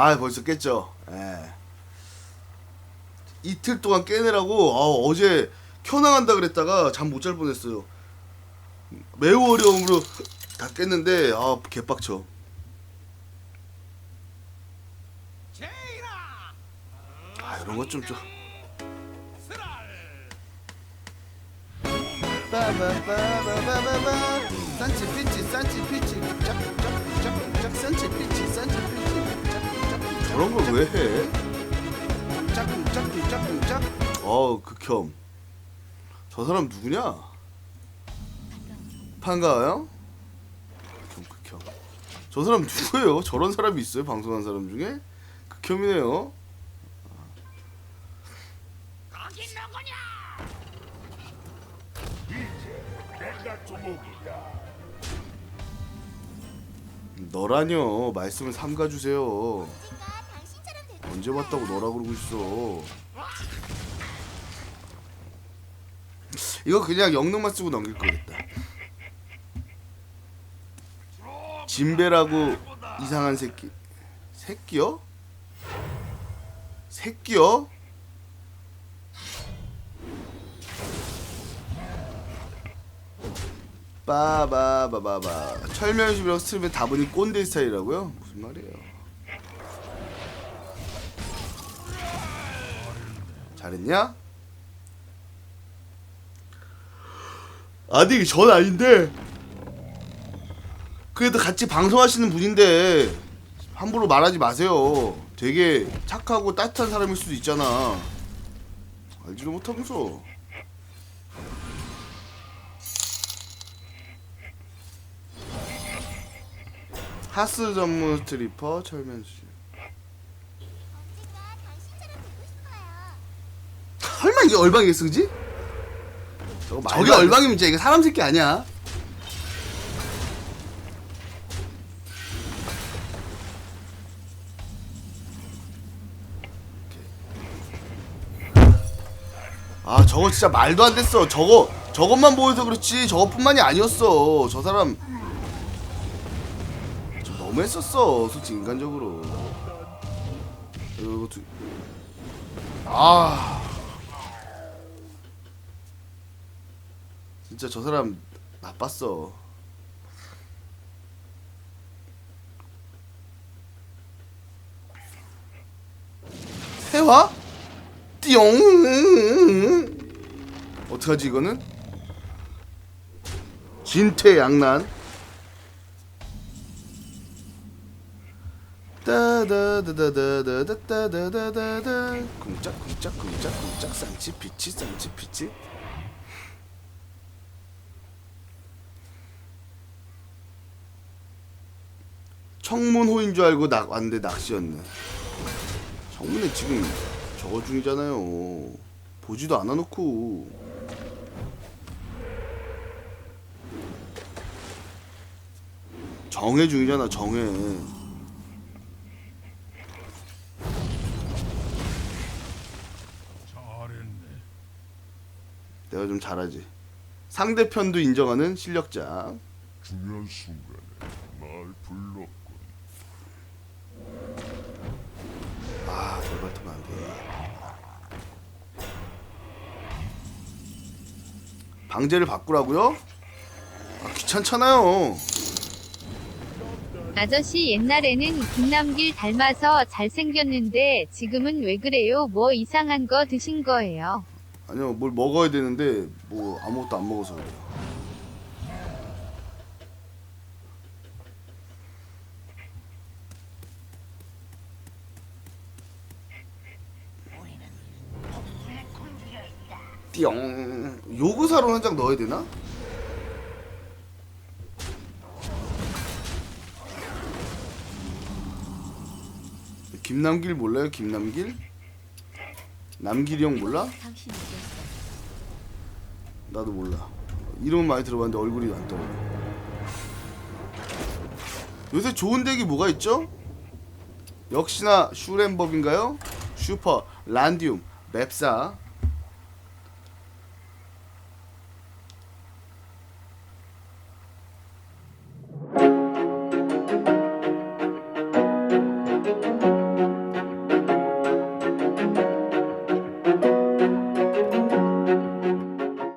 아 벌써 깼죠. 예. 이틀 동안 깨느라고 아, 어제 켜나간다 그랬다가 잠 못 잘 뻔했어요. 매우 어려움으로 다 깼는데 아 개빡쳐. 아 이런 것좀 좀. 빠바바바바바바 산치 피치 산치 피치 저런 걸 왜 해? 짝짝짝짝짝 어 극혐 저 사람 누구냐? 반가워요? 극혐 극혐 저 사람 누구예요? 저런 사람이 있어요? 방송한 사람 중에? 극혐이네요 거기 누구냐? 내가 두목이다. 너라뇨 말씀을 삼가 주세요 언제 봤다고 너라 그러고 있어 이거 그냥 영능만 쓰고 넘길 거겠다 진배라고 이상한 새끼 새끼요? 새끼요? 빠바바바바 철면십이라고 스트리면 다분히 꼰대 스타일이라고요? 무슨 말이에요 잘했냐? 아니 전 아닌데. 그래도 같이 방송하시는 분인데 함부로 말하지 마세요. 되게 착하고 따뜻한 사람일 수도 있잖아. 알지도 못하면서. 하스 전문 스트리퍼 철면씨 언젠가 당신처럼 되고 싶어요. 설마 이게 얼방이겠어 그지? 저게 얼방이면 진짜 이게 사람 새끼 아니야. 아 저거 진짜 말도 안 됐어. 저거 저것만 보여서 그렇지. 저것뿐만이 아니었어. 저 사람. 좀 너무했었어 솔직히 인간적으로. 이거 두... 아 진짜 저 사람 나빴어. 해화? 띠용. 어떡하지 이거는? 진퇴양난. 쿵짝 쿵짝 쌍치 피치 쌍치 피치 청문호인 줄 알고 나, 왔는데 낚시였네. 청문회 지금 저거 중이잖아요. 보지도 않아 놓고. 정회 중이잖아. 잘했네. 내가 좀 잘하지. 상대편도 인정하는 실력자. 중요한 순간에 날 불렀군. 아, 돌발톱 안 돼. 방제를 바꾸라고요? 아, 귀찮잖아요. 아저씨 옛날에는 김남길 닮아서 잘생겼는데 지금은 왜 그래요? 뭐 이상한 거 드신 거예요? 아니요, 뭘 먹어야 되는데 뭐 아무것도 안 먹어서 그래요. 띠용. 요구사로 한 장 넣어야 되나? 김남길 몰라요? 김남길? 남길이 형 몰라? 나도 몰라. 이름은 많이 들어봤는데 얼굴이 안 떠올라. 요새 좋은 덱이 뭐가 있죠? 역시나 슈렌법인가요? 슈퍼, 란디움, 맵사,